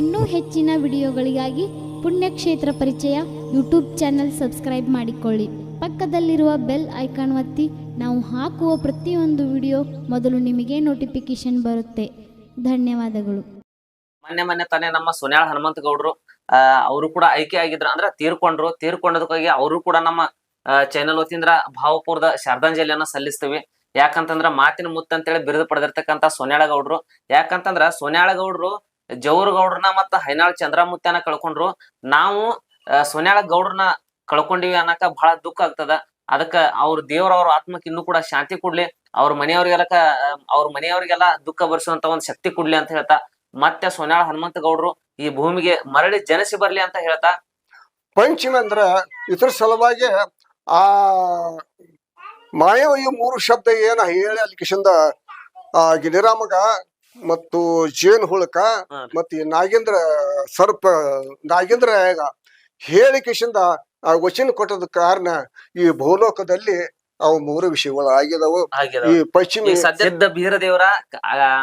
ಇನ್ನೂ ಹೆಚ್ಚಿನ ವಿಡಿಯೋಗಳಿಗಾಗಿ ಪುಣ್ಯಕ್ಷೇತ್ರ ಪರಿಚಯ ಯೂಟ್ಯೂಬ್ ಚಾನೆಲ್ ಸಬ್ಸ್ಕ್ರೈಬ್ ಮಾಡಿಕೊಳ್ಳಿ. ಪಕ್ಕದಲ್ಲಿರುವ ಬೆಲ್ ಐಕಾನ್ ಒತ್ತಿ, ನಾವು ಹಾಕುವ ಪ್ರತಿಯೊಂದು ವಿಡಿಯೋ ಮೊದಲು ನಿಮಗೆ ನೋಟಿಫಿಕೇಶನ್ ಬರುತ್ತೆ. ಧನ್ಯವಾದಗಳು. ಮೊನ್ನೆ ಮೊನ್ನೆ ತಾನೇ ನಮ್ಮ ಸೋನ್ಯಾಳ ಹನುಮಂತ ಗೌಡ್ರು ಅವರು ಕೂಡ ಆಯ್ಕೆ ಆಗಿದ್ರು. ಅಂದ್ರೆ ತೀರ್ಕೊಂಡ್ರು. ತೀರ್ಕೊಂಡದಕ್ಕಾಗಿ ಅವರು ಕೂಡ ನಮ್ಮ ಚಾನೆಲ್ ವತಿಯಿಂದ ಭಾವಪೂರ್ದ ಶ್ರದ್ಧಾಂಜಲಿಯನ್ನ ಸಲ್ಲಿಸ್ತೀವಿ. ಯಾಕಂತಂದ್ರ ಮಾತಿನ ಮುತ್ತ ಅಂತೇಳಿ ಬಿರುದು ಪಡೆದಿರ್ತಕ್ಕಂಥ ಸೋನ್ಯಾಳ ಗೌಡ್ರು ಯಾಕಂತಂದ್ರ ಸೋನ್ಯಾಳ ಗೌಡ್ರು ಜವರ್ ಗೌಡ್ರನ ಮತ್ತ ಹೈನಾಳ್ ಚಂದ್ರಮುತ್ಯನ ಕಳ್ಕೊಂಡ್ರು. ನಾವು ಸೋನ್ಯಾಳ ಗೌಡ್ರನ್ನ ಕಳ್ಕೊಂಡಿವಿ ಅನ್ನಕ ಬಹಳ ದುಃಖ ಆಗ್ತದ. ಅದಕ್ಕ ಅವ್ರ ದೇವ್ರ ಅವ್ರ ಆತ್ಮಕ್ಕೆ ಇನ್ನೂ ಕೂಡ ಶಾಂತಿ ಕೊಡ್ಲಿ. ಅವ್ರ ಮನೆಯವ್ರಿಗೆಲ್ಲ ಅವ್ರ ಮನೆಯವ್ರಿಗೆಲ್ಲ ದುಃಖ ಭರಿಸುವಂತ ಒಂದ್ ಶಕ್ತಿ ಕೊಡ್ಲಿ ಅಂತ ಹೇಳ್ತಾ, ಮತ್ತೆ ಸೋನ್ಯಾಳ ಹನುಮಂತ ಗೌಡ್ರು ಈ ಭೂಮಿಗೆ ಮರಳಿ ಜನಸಿ ಬರ್ಲಿ ಅಂತ ಹೇಳ್ತಾ. ಪಂಚಮಿ ಅಂದ್ರ ಇದ್ರ ಸಲುವಾಗಿ ಆ ಮಾಯವ ಈ ಮೂರು ಶಬ್ದ ಏನ ಹೇಳಿ ಅಲ್ಲಿ ಕಿಶಿಂದ ಆ ಗಿರಿರಾಮಗ ಮತ್ತು ಜೇನ್ ಹುಳಕ ಮತ್ತೆ ಈ ನಾಗೇಂದ್ರ ಸರ್ಪ ನಾಗೇಂದ್ರ ಹೇಳಿ ಕಿಶಿಂದ ಆ ವಚನ ಕೊಟ್ಟದ ಕಾರಣ ಈ ಭೂಲೋಕದಲ್ಲಿ ಅವು ಮೂರು ವಿಷಯಗಳು ಆಗಿದವು. ಈ ಪಶ್ಚಿಮ ಬೀರದೇವರ ಸದ್ಯದ ಬೀರದೇವರ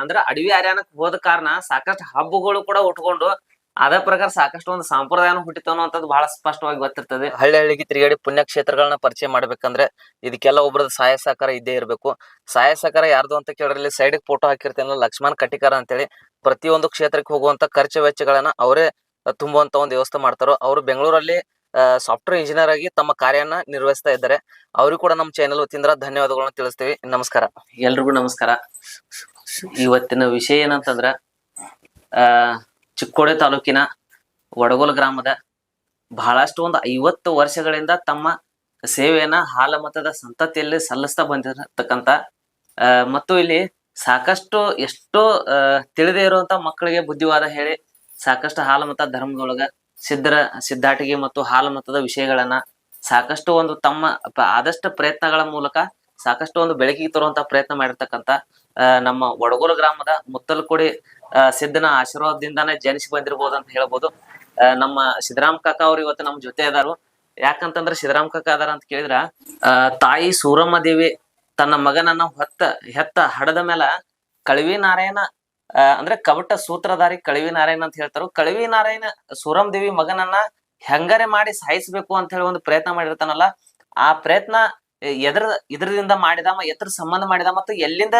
ಅಂದ್ರ ಅಡವಿ ಅರ್ಯಾನಕ್ ಹೋದ ಕಾರಣ ಸಾಕಷ್ಟು ಹಬ್ಬಗಳು ಕೂಡ ಉಟ್ಕೊಂಡು ಅದೇ ಪ್ರಕಾರ ಸಾಕಷ್ಟು ಒಂದು ಸಂಪ್ರದಾಯನ ಹುಟ್ಟಿತು ಅನ್ನೋಂಥದ್ದು ಬಹಳ ಸ್ಪಷ್ಟವಾಗಿ ಗೊತ್ತಿರ್ತದೆ. ಹಳ್ಳಿ ಹಳ್ಳಿಗೆ ತಿರುಗಾಡಿ ಪುಣ್ಯಕ್ಷೇತ್ರಗಳನ್ನ ಪರಿಚಯ ಮಾಡ್ಬೇಕಂದ್ರೆ ಇದಕ್ಕೆಲ್ಲ ಒಬ್ರದ್ದು ಸಹಾಯ ಸಹಕಾರ ಇದ್ದೇ ಇರಬೇಕು. ಸಹಾಯ ಸಹಕಾರ ಯಾರ್ದು ಅಂತ ಕೇಳಿದ್ರೆ ಸೈಡ್ ಫೋಟೋ ಹಾಕಿರ್ತೇನಲ್ಲ ಲಕ್ಷ್ಮಣ್ ಕಟಿಕಾರ ಅಂತೇಳಿ. ಪ್ರತಿಯೊಂದು ಕ್ಷೇತ್ರಕ್ಕೆ ಹೋಗುವಂತ ಖರ್ಚು ವೆಚ್ಚಗಳನ್ನ ಅವರೇ ತುಂಬುವಂತ ಒಂದು ವ್ಯವಸ್ಥೆ ಮಾಡ್ತಾರೋ ಅವರು ಬೆಂಗಳೂರಲ್ಲಿ ಸಾಫ್ಟ್ವೇರ್ ಇಂಜಿನಿಯರ್ ಆಗಿ ತಮ್ಮ ಕಾರ್ಯನ ನಿರ್ವಹಿಸ್ತಾ ಇದ್ದಾರೆ. ಅವ್ರಿಗೂ ಕೂಡ ನಮ್ಮ ಚಾನೆಲ್ ವತಿಯಿಂದ ಧನ್ಯವಾದಗಳನ್ನ ತಿಳಿಸ್ತೀವಿ. ನಮಸ್ಕಾರ. ಎಲ್ರಿಗೂ ನಮಸ್ಕಾರ. ಇವತ್ತಿನ ವಿಷಯ ಏನಂತಂದ್ರ ಆ ಚಿಕ್ಕೋಡಿ ತಾಲೂಕಿನ ವಡಗೋಲ್ ಗ್ರಾಮದ ಬಹಳಷ್ಟು ಒಂದು ಐವತ್ತು ವರ್ಷಗಳಿಂದ ತಮ್ಮ ಸೇವೆಯನ್ನ ಹಾಲಮತದ ಸಂತತಿಯಲ್ಲಿ ಸಲ್ಲಿಸ್ತಾ ಬಂದಿರತಕ್ಕಂತ ಮತ್ತು ಇಲ್ಲಿ ಸಾಕಷ್ಟು ಎಷ್ಟೋ ತಿಳಿದೇ ಇರುವಂತ ಮಕ್ಕಳಿಗೆ ಬುದ್ಧಿವಾದ ಹೇಳಿ ಸಾಕಷ್ಟು ಹಾಲಮತ ಧರ್ಮದೊಳಗ ಸಿದ್ಧರ, ಸಿದ್ಧಾಟಿಗೆ ಮತ್ತು ಹಾಲಮತದ ವಿಷಯಗಳನ್ನ ಸಾಕಷ್ಟು ಒಂದು ತಮ್ಮ ಆದಷ್ಟು ಪ್ರಯತ್ನಗಳ ಮೂಲಕ ಸಾಕಷ್ಟು ಒಂದು ಬೆಳಕಿಗೆ ತರುವಂತ ಪ್ರಯತ್ನ ಮಾಡಿರ್ತಕ್ಕಂತ ನಮ್ಮ ಒಡಗೋಲು ಗ್ರಾಮದ ಮುತ್ತಲಕೊಡಿ ಸಿದ್ಧನ ಆಶೀರ್ವಾದದಿಂದಾನೇ ಜನಿಸಿ ಬಂದಿರ್ಬೋದು ಅಂತ ಹೇಳ್ಬೋದು. ನಮ್ಮ ಸಿದ್ದರಾಮ್ ಕಾಕ ಅವ್ರು ಇವತ್ತು ನಮ್ಮ ಜೊತೆ ಅದಾರು ಯಾಕಂತಂದ್ರೆ ಸಿದ್ದರಾಮ್ ಕಾಕ ಅದಾರ ಅಂತ ಕೇಳಿದ್ರ ತಾಯಿ ಸೂರಮ್ಮ ದೇವಿ ತನ್ನ ಮಗನನ್ನ ಹೊತ್ತ, ಹೆತ್ತ ಹಡದ ಮೇಲ ಕಳವಿ ನಾರಾಯಣ ಅಂದ್ರೆ ಕವಟ ಸೂತ್ರಧಾರಿ ಕಳವಿ ನಾರಾಯಣ ಅಂತ ಹೇಳ್ತಾರೋ. ಕಳವಿ ನಾರಾಯಣ ಸೂರಮ್ ದೇವಿ ಮಗನನ್ನ ಹೆಂಗಾರೆ ಮಾಡಿ ಸಾಯಿಸ್ಬೇಕು ಅಂತ ಹೇಳಿ ಒಂದು ಪ್ರಯತ್ನ ಮಾಡಿರ್ತಾನಲ್ಲ, ಆ ಪ್ರಯತ್ನ ಎದ್ರ, ಇದ್ರದಿಂದ ಮಾಡಿದ, ಎದ್ರ ಸಂಬಂಧ ಮಾಡಿದ ಮತ್ತು ಎಲ್ಲಿಂದ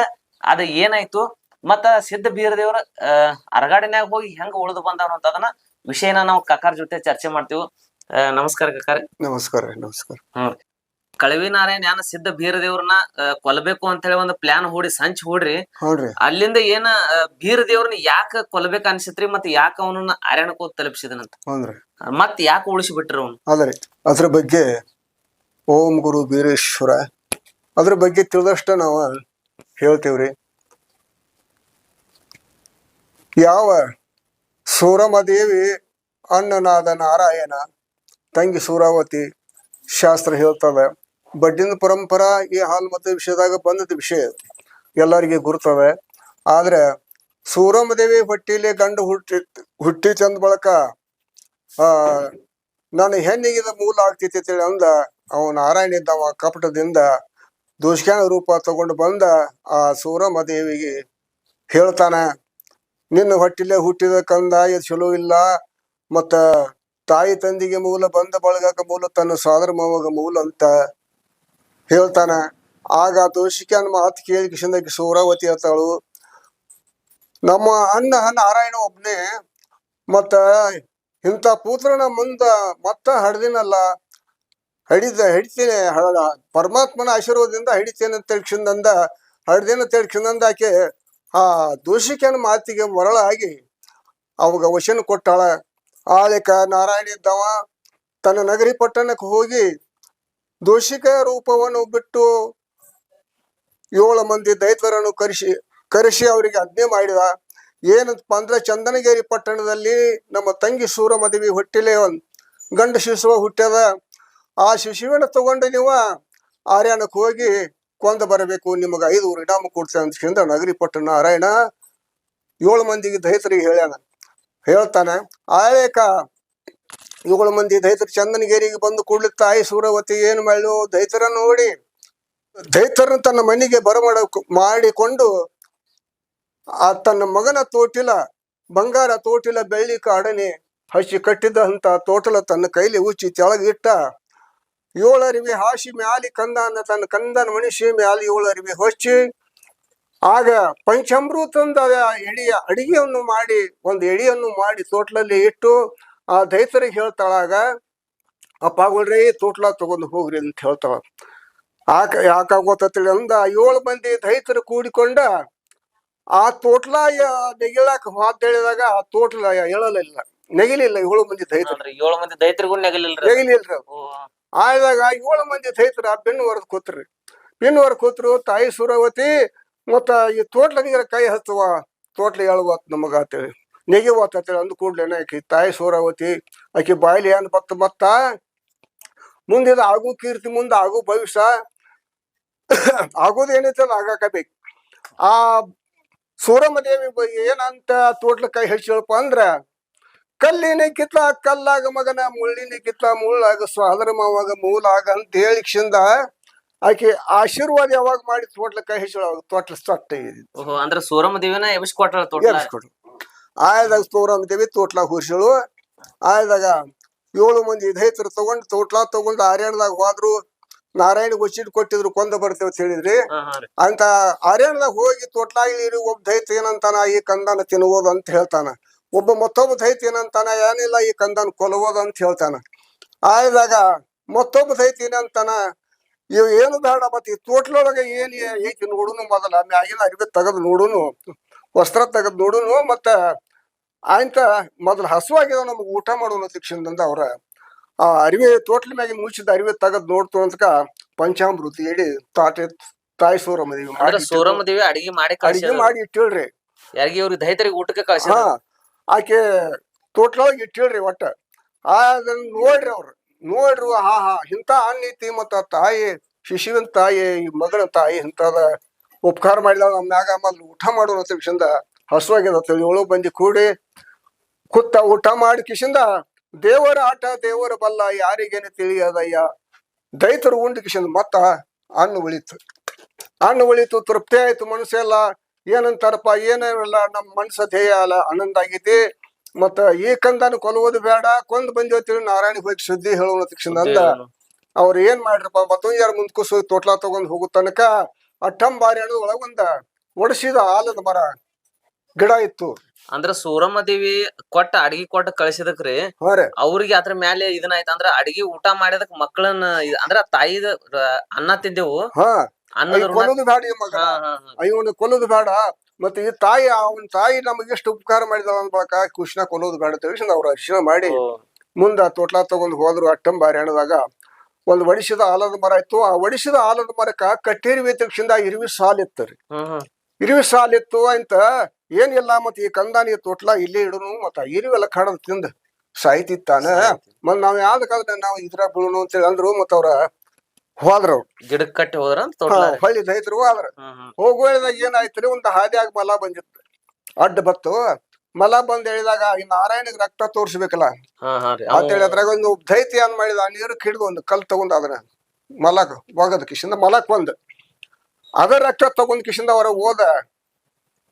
ಅದ ಏನಾಯ್ತು? ಮತ್ತ ಸಿದ್ಧ ಬೀರದೇವ್ರ ಅಹ್ ಅರಗಾಡಿನ್ಯಾಗ ಹೋಗಿ ಹೆಂಗ ಉಳಿದು ಬಂದವನು ಅಂತ ಅದನ್ನ ವಿಷಯನ ನಾವು ಕಕಾರ್ ಜೊತೆ ಚರ್ಚೆ ಮಾಡ್ತೀವಿ. ನಮಸ್ಕಾರ ಕಕ್ಕಾರ ನಮಸ್ಕಾರ ನಮಸ್ಕಾರ. ಕಳವಿ ನಾರಾಯಣ ಯಾನ ಸಿದ್ಧ ಬೀರದೇವ್ರನ್ನ ಕೊಲ್ಬೇಕು ಕೊಲ್ಲಬೇಕು ಅಂತ ಹೇಳಿ ಒಂದು ಪ್ಲಾನ್ ಹೂಡಿ ಸಂಚ್ ಹೂಡ್ರಿ. ಅಲ್ಲಿಂದ ಏನ ಬೀರದೇವ್ರನ್ನ ಯಾಕ ಕೊಲ್ಬೇಕ ಅನ್ಸಿತ್ರಿ ಮತ್ ಯಾಕ ಅವನನ್ನ ಅರಣ್ಯಕ್ಕೆ ಹೋಗಿ ತಲುಪಿಸಿದನಂತ ಮತ್ ಯಾಕೆ ಉಳಿಸಿ ಬಿಟ್ರಿ ಅವನು ಅದರಿ ಅದ್ರ ಬಗ್ಗೆ ಓಂ ಗುರು ಬೀರೇಶ್ವರ ಅದ್ರ ಬಗ್ಗೆ ತಿಳಿದಷ್ಟ ನಾವು ಹೇಳ್ತೇವ್ರಿ. ಯಾವ ಸೂರಮದೇವಿ ಅನ್ನನಾದ ನಾರಾಯಣ, ತಂಗಿ ಸೂರಾವತಿ ಶಾಸ್ತ್ರ ಹೇಳ್ತದೆ ಬಡ್ಡಿನ ಪರಂಪರಾ ಈ ಹಾಲ್ಮತ ವಿಷಯದಾಗ ಬಂದದ ವಿಷಯ. ಎಲ್ಲರಿಗೆ ಗುರ್ತವೆ. ಆದ್ರೆ ಸೂರಮದೇವಿ ಹೊಟ್ಟಿಲಿ ಗಂಡು ಹುಟ್ಟಿ ಹುಟ್ಟಿ ಚಂದ ಬಳಕ, ಆ, ನನ್ನ ಹೆಣ್ಣಿಗಿದ ಮೂಲ ಆಗ್ತೈತಿ ಅಂತೇಳಿ ಅಂದ ಅವ ನಾರಾಯಣ ಇದ್ದವ. ಕಪಟದಿಂದ ದುಷ್ಕ್ಯಾನ ರೂಪ ತಗೊಂಡು ಬಂದ ಆ ಸೂರಮ್ಮ ದೇವಿಗೆ ಹೇಳ್ತಾನ. ನಿನ್ನ ಹೊಟ್ಟಿಲೆ ಹುಟ್ಟಿದ ಕಂದ ಇದು ಚಲೋ ಇಲ್ಲ, ಮತ್ತ ತಾಯಿ ತಂದಿಗೆ ಮೂಲ, ಬಂದ ಬಳಗಕ ಮೂಲ, ತನ್ನ ಸಾದರ ಮಾವಗ ಮೂಲ ಅಂತ ಹೇಳ್ತಾನ. ಆಗ ದೋಷಿಕ್ಯಾನ ಮಾತು ಕೇಳಿ ಕಿಶಂದ ಸೂರಾವತಿ ಹೇಳ್ತಾಳು, ನಮ್ಮ ಅಣ್ಣ ನಾರಾಯಣ ಒಬ್ನೇ, ಮತ್ತ ಇಂಥ ಪುತ್ರನ ಮುಂದ ಮತ್ತ ಹಡ್ದಿನಲ್ಲ, ಹಡಿದ, ಹಿಡಿತೇನೆ ಹಡ ಪರಮಾತ್ಮನ ಆಶೀರ್ವಾದದಿಂದ ಹಿಡಿತೇನೆ ಅಂತ ತಿಳ್ಕ್ಷಂದಂದ ಹಡ್ದೇನ ಆಕೆ ಆ ದೋಷಿಕನ ಮಾತಿಗೆ ಮರಳಾಗಿ ಅವಾಗ ವಶನ ಕೊಟ್ಟಾಳ. ಆಳಿಕ ನಾರಾಯಣ ಇದ್ದವ, ತನ್ನ ನಗರಿ ಪಟ್ಟಣಕ್ಕೆ ಹೋಗಿ ದೋಷಿಕ ರೂಪವನ್ನು ಬಿಟ್ಟು ಏಳು ಮಂದಿ ದೈತ್ವರನ್ನು ಕರೆಸಿ ಕರೆಸಿ ಅವರಿಗೆ ಆಜ್ಞೆ ಮಾಡಿದ. ಏನಂತಪ್ಪ ಅಂದ್ರೆ ಚಂದನಗಿರಿ ಪಟ್ಟಣದಲ್ಲಿ ನಮ್ಮ ತಂಗಿ ಸೂರ ಮದುವೆ ಹುಟ್ಟಿಲೆ ಗಂಡು ಶಿಶುವ ಹುಟ್ಟ್ಯದ. ಆ ಶಿಶುವಿನ ತಗೊಂಡು ನೀವು ಆರ್ಯಾನಕ್ಕೆ ಹೋಗಿ ಕೊಂದ ಬರಬೇಕು, ನಿಮಗೆ ಐದು ಇನಾಮ ಕೊಡ್ಸ ಅಂತ ಹೇಳಿದ ನಗರಿ ಪಟ್ಟ ನಾರಾಯಣ. ಏಳು ಮಂದಿಗೆ ದೈತರಿಗೆ ಹೇಳ್ಯಾನ. ಹೇಳ್ತಾನೆ, ಆಯಕ, ಏಳು ಮಂದಿ ದೈತರು ಚಂದನಗಿರಿಗೆ ಬಂದು ಕೂಡ್ಲಿಕ್ಕೆ ತಾಯಿ ಸೂರವತಿ ಏನು ಮಾಡಲು? ದೈತರ ನೋಡಿ. ದೈತರನ್ನ ತನ್ನ ಮನೆಗೆ ಬರಮಾಡ ಮಾಡಿಕೊಂಡು ಆ ತನ್ನ ಮಗನ ತೋಟಿಲ, ಬಂಗಾರ ತೋಟಿಲ ಬೆಳ್ಳಿ ಕಾಡನೆ ಹಸಿ ಕಟ್ಟಿದಂತ ತೋಟಲ ತನ್ನ ಕೈಲಿ ಉಚ್ಚಿ ತೆಳಗಿಟ್ಟ. ಏಳರಿವೆ ಹಾಸಿ ಮ್ಯಾಲಿ ಕಂದ ಅಂದ ತನ್ನ ಕಂದನ ಮನುಷ್ಯ ಮ್ಯಾಲಿ ಏಳರಿವೆ ಹೊಚ್ಚಿ. ಆಗ ಪಂಚಾಮೃತಂದ ಎಡಿಯ ಅಡಿಗೆಯನ್ನು ಮಾಡಿ ಒಂದು ಎಡಿಯನ್ನು ಮಾಡಿ ತೋಟ್ಲಲ್ಲಿ ಇಟ್ಟು ಆ ದೈತರಿಗೆ ಹೇಳ್ತಾಳಾಗ ಅಪ್ಪಗೊಳ್ರಿ ತೋಟ್ಲ ತಗೊಂಡು ಹೋಗ್ರಿ ಅಂತ ಹೇಳ್ತಾಳ. ಆಕ ಯಾಕ ಗೊತ್ತೇಳಿ ಅಂದ ಏಳು ಮಂದಿ ದೈತರು ಕೂಡಿಕೊಂಡ ಆ ತೋಟ್ಲ ನೆಗಿಲಾಕ ಮಾತು ಹೇಳಿದಾಗ ಆ ತೋಟ್ಲ ಹೇಳಲಿಲ್ಲ ನೆಗಿಲಿಲ್ಲ ಏಳು ಮಂದಿ ದೈತರು ಏಳು ಮಂದಿ ದೈತರಿಗೂ ನೆಗಿಲಿಲ್ಲ ನೆಗಿಲಿಲ್ರಿ ಓ, ಆದಾಗ ಏಳು ಮಂದಿ ದೈತರ ಬೆನ್ನು ಹೊರದ್ ಕೂತ್ರಿ. ಬೆನ್ನು ಹೊರ ಕೂತ್ರು ತಾಯಿ ಸೂರಾವತಿ ಮತ್ತ ಈ ತೋಟ್ಲ ನೀರ ಕೈ ಹಚ್ಚುವ ತೋಟ್ಲ ಹೇಳುವತ್ ನಮಗ ಅಂತೇಳಿ. ನೆಗೆವತ್ ಅಂತೇಳಿ ಅಂದ ಕೂಡ್ಲೇನ ಆಕಿ ತಾಯಿ ಸೂರಾವತಿ ಆಕಿ ಬಾಯ್ಲಿ ಏನ್ ಬತ್ತ ಮತ್ತ? ಮುಂದಿದ ಆಗು ಕೀರ್ತಿ ಮುಂದ ಆಗು ಭವಿಷ್ಯ ಆಗೋದು ಆಗಾಕ ಆಗಾಕಬೇಕು. ಆ ಸೂರಮ್ಮ ದೇವಿ ಬ- ಏನಂತ ತೋಟ್ಲ ಕೈ ಹಚ್ಚಳಪ್ಪ ಅಂದ್ರ ಕಲ್ಲಿನ ಕಿತ್ಲ ಕಲ್ಲಾಗ ಮಗನ ಮುಳ್ಳಿನ ಕಿತ್ಲ ಮುಳ್ಳಾಗ ಸ್ವಾದರ ಮಾವಾಗ ಮೂಲಾಗ ಅಂತ ಹೇಳಿ ಕ್ಷಿಂದ ಆಕೆ ಆಶೀರ್ವಾದ ಯಾವಾಗ ಮಾಡಿ ತೋಟ್ಲ ಕೈ ಹೆಚ್ಚಳ ತೋಟ್ಲ ತೊಟ್ಟ ಓಹೋ ಅಂದ್ರ ದೇವಿನ ತೋಟ್ಲ? ಎಬ್ಸ್ಕೊಡು ಆಯದಾಗ ದೇವಿ ತೋಟ್ಲ ಹುರ್ಸಳು. ಆಯದಾಗ ಏಳು ಮಂದಿ ಇದೈತರು ತಗೊಂಡು ತೋಟ್ಲ ತಗೊಂಡು ಆರ್ಯಾಣದಾಗ ಹೋದ್ರು. ನಾರಾಯಣ ಗೊಚ್ಚಿಟ್ ಕೊಟ್ಟಿದ್ರು ಕೊಂದ ಬರ್ತೇವೆ ಅಂತ ಹೇಳಿದ್ರಿ. ಅಂತ ಆರ್ಯಾಣದಾಗ ಹೋಗಿ ತೋಟ್ಲಾಗಿ ಒಬ್ಬ ದೈತ ಏನಂತಾನ ಈ ಕಂದನ ತಿನ್ಬೋದು ಅಂತ ಹೇಳ್ತಾನ. ಒಬ್ಬ ಮತ್ತೊಬ್ಬ ದೈತ ಏನಂತಾನ ಏನಿಲ್ಲ ಈ ಕಂದನ್ ಕೊಲುವುದು ಅಂತ ಹೇಳ್ತಾನ. ಆಯ್ದಾಗ ಮತ್ತೊಬ್ಬ ದೈತ ಏನಂತಾನ ಇವ್ ಏನು ಬೇಡ ಮತ್ತೆ ಈ ತೋಟ್ಲೊಳಗೆ ಏನ್ ಐತಿ ನೋಡುನು ಮೊದಲ ಮ್ಯಾಗಿನ ಅರಿವಿ ತೆಗೆದು ನೋಡುನು ವಸ್ತ್ರ ತೆಗೆದು ನೋಡುನು ಮತ್ತ ಆಯ್ತ ಮೊದಲು ಹಸುವಾಗಿದೆ ನಮ್ಗೆ ಊಟ ಮಾಡೋಣ ಶಿಕ್ಷಣದಿಂದ ಅವ್ರ. ಆ ಅರಿವೆ ತೋಟ್ಲ ಮ್ಯಾಗಿನ ಮುಚ್ಚಿದ ಅರಿವೆ ತೆಗೆದು ನೋಡ್ತು ಅಂತಕ ಪಂಚಾಮೃತಿ ಹೇಳಿ ತಾಟೆ ತಾಯಿ ಸೂರಮ್ಮ ದೇವಿ ಅಂದ್ರ ಮಾಡಿ ಸೂರಮ್ಮ ದೇವಿ ಅಡಿಗೆ ಮಾಡಿ ಅಡಿಗೆ ಮಾಡಿ ಇಟ್ಟಿಳ್ರಿ ಯಾರಿಗೆ ಇವ್ರಿಗೆ ದೈತರಿಗೆ ಊಟಕ್ಕೆ ಕಳ್ಸಿ ಹಾ. ಆಕೆ ತೋಟ್ಲೊಳಗೆ ಇಟ್ಟಿಳ್ರಿ ಒಟ್ಟ. ಅದನ್ನ ನೋಡ್ರಿ ಅವ್ರು, ನೋಡ್ರಿ ಹಾ ಹಾ ಇಂಥ ಅನ್ನೈತಿ ಮತ್ತ ತಾಯಿ, ಶಿಶುವಿನ ತಾಯಿ ಈ ಮಗನ ತಾಯಿ ಇಂಥದ ಉಪಕಾರ ಮಾಡಿದ ಮ್ಯಾಗ ಮೊದ್ಲು ಊಟ ಮಾಡೋಣ ಅಂತ ಕಿಶಿಂದ ಹಸುವಾಗ್ಯದ ಏಳು ಬಂದಿ ಕೂಡಿ ಕುತ್ತ ಊಟ ಮಾಡಿ ಕಿಶಿಂದ ದೇವರ ಆಟ, ದೇವರ ಬಲ್ಲ ಯಾರಿಗೇನು ತಿಳಿಯದಯ್ಯ. ದೈತರು ಉಂಡು ಕಿಶಿಂದ ಮತ್ತ ಅನ್ನ ಉಳಿತು. ಅನ್ನ ಉಳಿತು, ತೃಪ್ತಿ ಆಯ್ತು ಮನಸ್ಸೆಲ್ಲ ಏನಂತಾರಪ್ಪ ಏನಿಲ್ಲ ನಮ್ಮ ಮನಸ್ಸ ಧ್ಯೇಯ ಅಲ್ಲ ಆನಂದ ಆಗೈತಿ ಮತ್ತ ಈ ಕಂದನ ಕೊಲ್ಲುವುದು ಬೇಡ ಕೊಂದ್ ಬಂದಿವತ್ತಿಳಿ ನಾರಾಯಣ ಹೋಗಿ ಸುದ್ದಿ ಹೇಳುವ ತಕ್ಷಣ ಅಂತ. ಅವ್ರ ಏನ್ ಮಾಡ್ರಪ್ಪ ಮತ್ತೊಂದ್ ಯಾರು ಮುಂದ್ಕುಸು ತೋಟ್ಲ ತಗೊಂಡ್ ಹೋಗೋ ತನಕ ಅಟ್ಟಂಬಾರಿ ಅಣ್ಣ ಒಳಗೊಂದ ಒಡಸಿದ ಆಲದ ಮರ ಗಿಡ ಇತ್ತು. ಅಂದ್ರ ಸೂರಮ್ಮ ದೇವಿ ಕೊಟ್ಟ ಅಡಿಗೆ ಕೊಟ್ಟ ಕಳ್ಸಿದಕ್ರಿ ಹೊರೆ ಅವ್ರಿಗೆ ಅದ್ರ ಮ್ಯಾಲೆ ಇದನ್ನ ಆಯ್ತ ಅಂದ್ರ ಅಡಿಗೆ ಊಟ ಮಾಡಿದಕ್ ಮಕ್ಕಳನ್ನ ಅಂದ್ರ ತಾಯಿದ ಅನ್ನ ತಿಂದೆವು. ಕೊಲ್ಲೋದು ಬೇಡ ಈ ಮಗ ಇವನು ಕೊಲ್ಲೋದು ಬೇಡ. ಮತ್ತೆ ಈ ತಾಯಿ ಅವನ ತಾಯಿ ನಮಗೆ ಎಷ್ಟು ಉಪಕಾರ ಮಾಡಿದಾಳ ಬಳಕ ಕೃಷ್ಣ ಕೊಲ್ಲೋದು ಬೇಡ ತಿಳಿಸಿ ಅವ್ರ ಅರ್ಶನ ಮಾಡಿ ಮುಂದ ತೋಟ್ಲ ತಗೊಂಡ್ ಹೋದ್ರು ಅಟ್ಟಂಬಾರಿ ಹಣದಾಗ ಒಂದ್ ಒಡಿಸಿದ ಆಲದ ಮರ ಇತ್ತು. ಆ ಒಡಿಸಿದ ಆಲದ ಮರಕ ಕಟ್ಟೇರಿ ವೇತಕ್ಷಿಂದ ಇರುವಿ ಸಾಲ್ ಇತ್ತರಿ ಇರುವಿ ಸಾಲ್ ಇತ್ತು ಅಂತ ಏನಿಲ್ಲ ಮತ್ ಈ ಕಂದಾನಿ ತೋಟ್ಲ ಇಲ್ಲೇ ಇಡನು ಮತ್ತ ಇರುವೆಲ್ಲ ಕಾಣದ್ ತಿಂದ ಸಾಯ್ತಿತ್ತಾನ. ಮತ್ ನಾವ್ ಯಾವ್ದಕ್ಕಾದ್ರೆ ನಾವ್ ಇದ್ರ ಅಂತ ಅಂತೇಳಿ ಅಂದ್ರು ಮತ್ತ ಅವ್ರ ಹೋದ್ರ. ಗಿಡಕ್ ಕಟ್ಟಿ ಹೋದ್ರ ಹೊಳ್ಳಿ ರೈತರು ಹೋದ್ರ. ಹೋಗುವಾಗ ಏನಾಯ್ತ್ರಿ? ಒಂದ್ ಹಾದಿಯಾಗ ಮಲ ಬಂದಿತ್ತು. ಅಡ್ಡ ಬತ್ತು ಮಲ ಬಂದ್ ಹೇಳಿದಾಗ ಈ ನಾರಾಯಣಗ್ ರಕ್ತ ತೋರ್ಸ್ಬೇಕಲ್ಲ? ಅಂತ ಅದ್ರಾಗ ಒಂದು ಧೈತಿ ಏನ್ ಮಾಡಿದ? ನೀರು ಕಿಡ್ದು ಒಂದು ಕಲ್ ತಗೊಂಡ್ ಅದ್ರ ಮಲಕ್ ಒಗದ ಕಿಶಿಂದ ಮಲಕ್ ಬಂದ್. ಅದ ರಕ್ತ ತಗೊಂಡ್ ಕಿಶಿಂದ ಅವರ ಹೋದ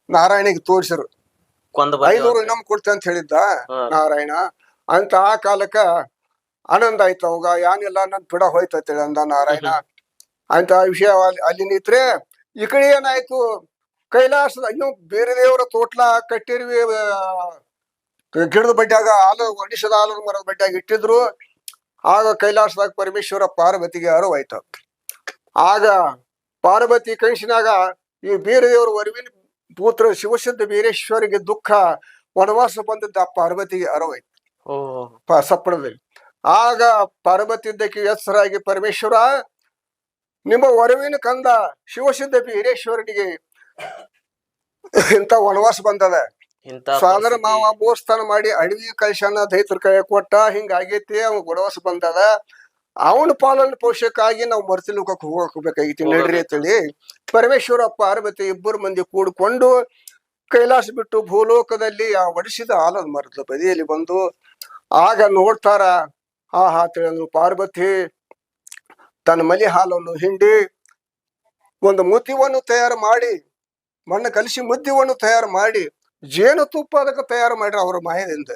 ನಾರಾಯಣಿಗೆ ತೋರಿಸರು. ಐನೂರು ಇನ್ನೊಮ್ಮೆ ನಮ್ ಕೊಡ್ತೆ ಅಂತ ಹೇಳಿದ್ದ ನಾರಾಯಣ. ಅಂತ ಆ ಕಾಲಕ್ಕ ಆನಂದ ಆಯ್ತು ಅವಾಗ ಏನಿಲ್ಲ ನನ್ ಪಿಡ ಹೋಯ್ತೈತೆ ಅಂದ ನಾರಾಯಣ. ಅಂತ ವಿಷಯ ಅಲ್ಲಿ ನಿಂತ್ರೆ ಈ ಕಡೆ ಏನಾಯ್ತು ಕೈಲಾಸದ ಇನ್ನು ಬೇರೆ ದೇವರ ತೋಟ್ಲ ಕಟ್ಟಿರ್ವಿ ಗಿಡದ ಬಡ್ಡ್ಯಾಗ ಆಲ ಒಡಿಶದ ಆಲದ ಮರದ ಬಡ್ಡ್ಯಾಗ ಇಟ್ಟಿದ್ರು. ಆಗ ಕೈಲಾಸದಾಗ ಪರಮೇಶ್ವರ ಪಾರ್ವತಿಗೆ ಅರಿವಾಯ್ತು. ಆಗ ಪಾರ್ವತಿ ಕೈಸಿನಾಗ ಈ ಬೇರೆ ದೇವರ ವರವಿನ ಪುತ್ರ ಶಿವಸಿದ್ಧ ವೀರೇಶ್ವರಿಗೆ ದುಃಖ ವನವಾಸ ಬಂದದ್ದ ಪಾರ್ವತಿಗೆ ಅರವಾಯ್ತು. ಸಪ್ಪಳದಲ್ಲಿ. ಆಗ ಪಾರ್ವತಿ ಇದ್ದಕ್ಕೆ ಹೆಸರಾಗಿ ಪರಮೇಶ್ವರ ನಿಮ್ಮ ಒರವಿನ ಕಂದ ಶಿವಸಿದ್ಧ ವೀರೇಶ್ವರನಿಗೆ ಇಂತ ವನವಾಸ ಬಂದದ. ಪರಿಸ್ಥಿತಿ. ಮಾವ ಭೂಸ್ಥಾನ ಮಾಡಿ ಅಡವಿ ಕಲಶನ ದೈತರ ಕೈ ಕೊಟ್ಟ ಹಿಂಗಾಗೈತಿ ಅವ್ ವನವಾಸ ಬಂದದ. ಅವನ ಪಾಲನ ಪೋಷಕ್ಕಾಗಿ ನಾವು ಮರ್ತಿಲೋಕಕ್ಕೆ ಹೋಗಬೇಕಾಗಿತ್ತು ನಡ್ರಿ ಅಂತೇಳಿ ಪರಮೇಶ್ವರ ಪಾರ್ವತಿ ಇಬ್ಬರು ಮಂದಿ ಕೂಡ್ಕೊಂಡು ಕೈಲಾಸ ಬಿಟ್ಟು ಭೂಲೋಕದಲ್ಲಿ ಆ ಒಡಿಸಿದ ಆಲದ ಮರದ ಬದಿಯಲ್ಲಿ ಬಂದು ಆಗ ನೋಡ್ತಾರ ಹಾ ಹಾ ತಿಳಿದ್ರು ಪಾರ್ವತಿ ತನ್ನ ಮಲಿ ಹಾಲನ್ನು ಹಿಂಡಿ ಒಂದು ಮುತಿವನ್ನು ತಯಾರು ಮಾಡಿ ಮಣ್ಣು ಕಲಿಸಿ ಮುದ್ದಿವನ್ನು ತಯಾರು ಮಾಡಿ ಜೇನು ತುಪ್ಪ ಅದಕ್ಕೆ ತಯಾರು ಮಾಡ್ರಿ ಅವರ ಮಾಯದಿಂದ.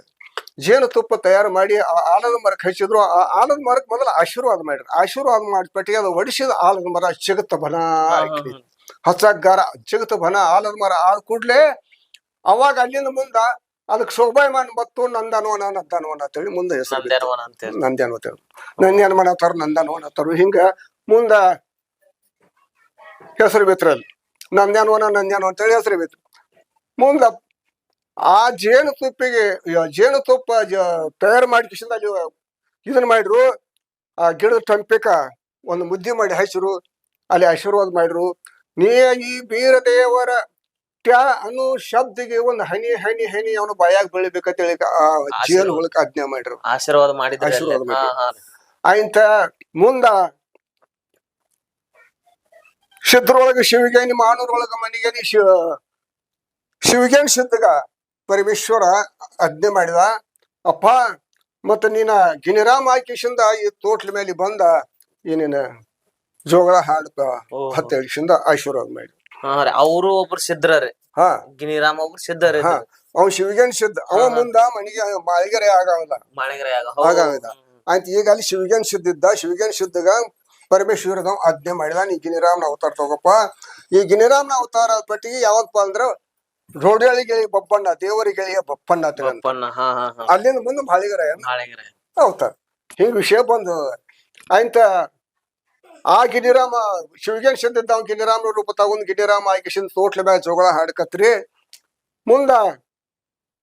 ಜೇನುತುಪ್ಪ ತಯಾರು ಮಾಡಿ ಆ ಆಲದ ಮರಕ್ಕೆ ಹಚ್ಚಿದ್ರು. ಆ ಆಲದ ಮರಕ್ಕೆ ಮೊದಲು ಆಶೀರ್ವಾದ ಮಾಡ್ರಿ ಆಶೀರ್ವಾದ ಮಾಡಿಬಿಟ್ಟಿಗೆ ಅದು ಒಡಿಸಿದ ಆಲದ ಮರ ಜಗತ್ತ ಬನ ಹಸಗಾರ ಜಗತ್ತ ಬನ ಆಲದ ಮರ ಆದ ಕೂಡ್ಲೆ ಅವಾಗ ಅಲ್ಲಿಂದ ಮುಂದ ಅದಕ್ಕೆ ಶೋಭಾಯಮಾನ್ ಬತ್ತು ನಂದನವನ ನಂದನವನ ಅಂತೇಳಿ ಮುಂದೆ ಹೆಸರು ನಂದನ ಅಂತೇಳಿ ನಂದ್ಯಾನ ಅಂತೇಳಿ ನಂದ್ಯಾನ ಮಾಡತ್ತಾರ? ನಂದನವನ ತರು ಹಿಂಗ ಮುಂದ ಹೆಸರು ಬಿತ್ರಲ್ಲಿ ನಂದ್ಯಾನವನ ನಂದ್ಯಾನು ಅಂತೇಳಿ ಹೆಸರು ಬಿತ್ತು ಮುಂದ ಆ ಜೇನು ತುಪ್ಪಿಗೆ ಜೇನು ತುಪ್ಪ ತಯಾರು ಮಾಡಿ ಕಿಶಿಂದ ಅಲ್ಲಿ ಇದನ್ನ ಮಾಡಿದ್ರು ಆ ಗಿಡದ ಟಂಪಿಕ ಒಂದು ಮುದ್ದೆ ಮಾಡಿ ಹಸಿರು ಅಲ್ಲಿ ಆಶೀರ್ವಾದ ಮಾಡಿರು. ನೀ ಈ ಬೀರ ದೇವರ ಟ್ಯಾ ಅನ್ನೋ ಶಬ್ದಿಗೆ ಒಂದು ಹನಿ ಹನಿ ಹನಿ ಅವನು ಬಾಯಾಗ ಬೆಳಿಬೇಕಂತೇಳಿ ಆ ಜೀವನ ಹುಳಕ್ ಆಜ್ಞೆ ಮಾಡಿರು ಆಶೀರ್ವಾದ ಮಾಡಿದ ಆಶೀರ್ವಾದ ಮಾಡಿದ್ರು. ಆಯ್ತ ಮುಂದ ಸಿದ್ರೊಳಗ ಶಿವಗೇನಿ ಮಾನೂರೊಳಗ ಮನಿಗೇನಿ ಶಿವ ಶಿವಗೇನ್ ಸಿದ್ಧಗ ಪರಮೇಶ್ವರ ಅಜ್ಞೆ ಮಾಡಿದ ಅಪ್ಪ ಮತ್ತ ನೀನ ಗಿನಿರಾಮ ಹಾಕಿಸಿಂದ ಈ ತೋಟ್ಲ ಮೇಲೆ ಬಂದ ಏನೇನ ಜೋಗಳ ಹಾಡ್ತ ಓ. ಹತ್ತೇಳಿಸಿಂದ ಆಶೀರ್ವಾದ ಮಾಡಿ ಹಾ ರೀ ಅವರು ಒಬ್ರು ಸಿದ್ಧರೇ ಹಾ. ಗಿನಿರಾಮ್ ಒಬ್ರು ಸಿದ್ಧರೇ ಹಾ. ಅವ ಶಿವಗೇನ್ ಸಿದ್ಧ ಅವ ಮುಂದ ಮನಿಗೆ ಮಾಳಿಗೆರೆ ಆಗವಲ್ಲ. ಮಾಳಿಗರೆಯಾಗ ಆಗಾವಿದ. ಆಯ್ತು ಈಗ ಅಲ್ಲಿ ಶಿವಗೇನ್ ಸಿದ್ಧ ಇದ್ದ ಶಿವಗೇನ್ ಸಿದ್ಧಗ ಪರಮೇಶ್ವರದ ಆಜ್ಞೆ ಮಾಡಿದ ನೀ ಗಿನಿರಾಮ್ನ ಅವತಾರ ತಗೋಪ್ಪ. ಈ ಗಿನಿರಾಮ್ನ ಅವತಾರ ಪಟ್ಟಿಗೆ ಯಾವಾಗಪ್ಪ ಅಂದ್ರ ರೋಡ್ಯಾಳಿಗೆ ಬಪ್ಪಣ್ಣ ಬಪ್ಪಣ್ಣ ಅಂತ. ಬಪ್ಪಣ್ಣ ಹಾ ಹಾ ಹಾ. ಅಲ್ಲಿಂದ ಮುಂದೆ ಮಾಳಿಗರ ಮಾಳಿಗರೆ. ಅವತಾರ. ಹಿಂಗ ವಿಷಯ ಬಂದು ಆಯ್ತ ಆ ಗಿನಿರಾಮ ಶಿವಗೇನ್ ಸಿದ್ಧಿದ್ದ ಅವ್ ಗಿನಿರಾಮ ರೂಪ ತಗೊಂಡ್ ಗಿನಿರಾಮ ಆಯ್ಕೆಸಿಂದ ತೋಟ್ಲ ಮ್ಯಾಗ ಜೋಗಳ ಹಾಡ್ಕತ್ರಿ. ಮುಂದ